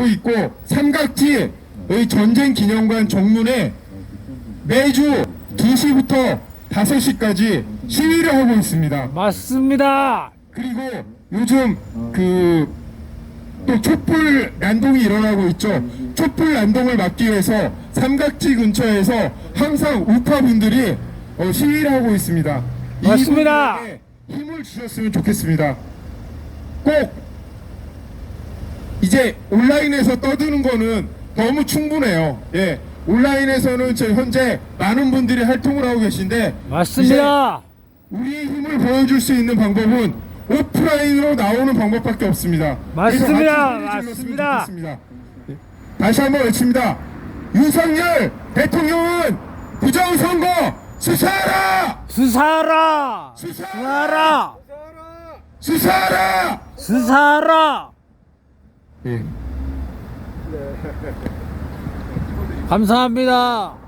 또 있고 삼각지 의 전쟁 기념관 정문에 매주 2시부터 5시까지 시위를 하고 있습니다. 맞습니다. 그리고 요즘 그 또 촛불 난동이 일어나고 있죠. 촛불 난동을 막기 위해서 삼각지 근처에서 항상 우파분들이 어, 시위를 하고 있습니다. 맞습니다. 이분들에게 힘을 주셨으면 좋겠습니다. 꼭 이제 온라인에서 떠드는 거는 너무 충분해요. 예. 온라인에서는 지금 현재 많은 분들이 활동을 하고 계신데 맞습니다. 우리의 힘을 보여줄 수 있는 방법은 오프라인으로 나오는 방법밖에 없습니다. 맞습니다. 맞습니다. 네. 다시 한번 외칩니다. 윤석열 대통령은 부정선거 수사하라! 수사하라! 수사하라! 수사하라! 수사하라! 수사하라! 예. 감사합니다.